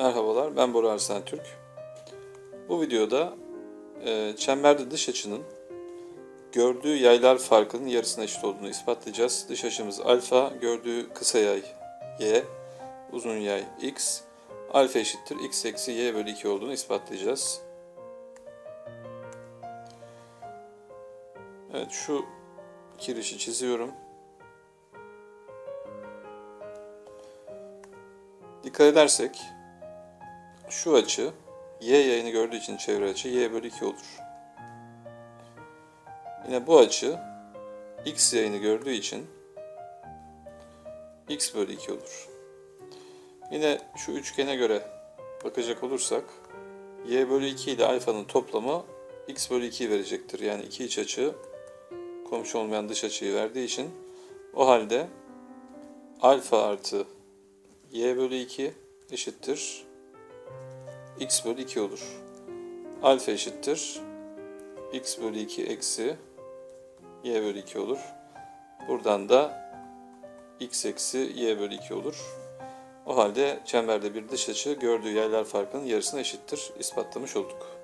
Merhabalar, ben Bora Arslan Türk. Bu videoda e, çemberde dış açının gördüğü yaylar farkının yarısına eşit olduğunu ispatlayacağız. Dış açımız alfa, gördüğü kısa yay y, uzun yay x, alfa eşittir x eksi y bölü 2 olduğunu ispatlayacağız. Evet, şu kirişi çiziyorum. Dikkat edersek şu açı y yayını gördüğü için çevre açı y bölü 2 olur. Yine bu açı x yayını gördüğü için x bölü 2 olur. Yine şu üçgene göre bakacak olursak y bölü 2 ile alfanın toplamı x bölü 2 verecektir. Yani iki iç açı komşu olmayan dış açıyı verdiği için o halde alfa artı y bölü 2 eşittir x bölü 2 olur. Alfa eşittir x bölü 2 eksi y bölü 2 olur. Buradan da x eksi y bölü 2 olur. O halde çemberde bir dış açı gördüğü yaylar farkının yarısına eşittir. ispatlamış olduk.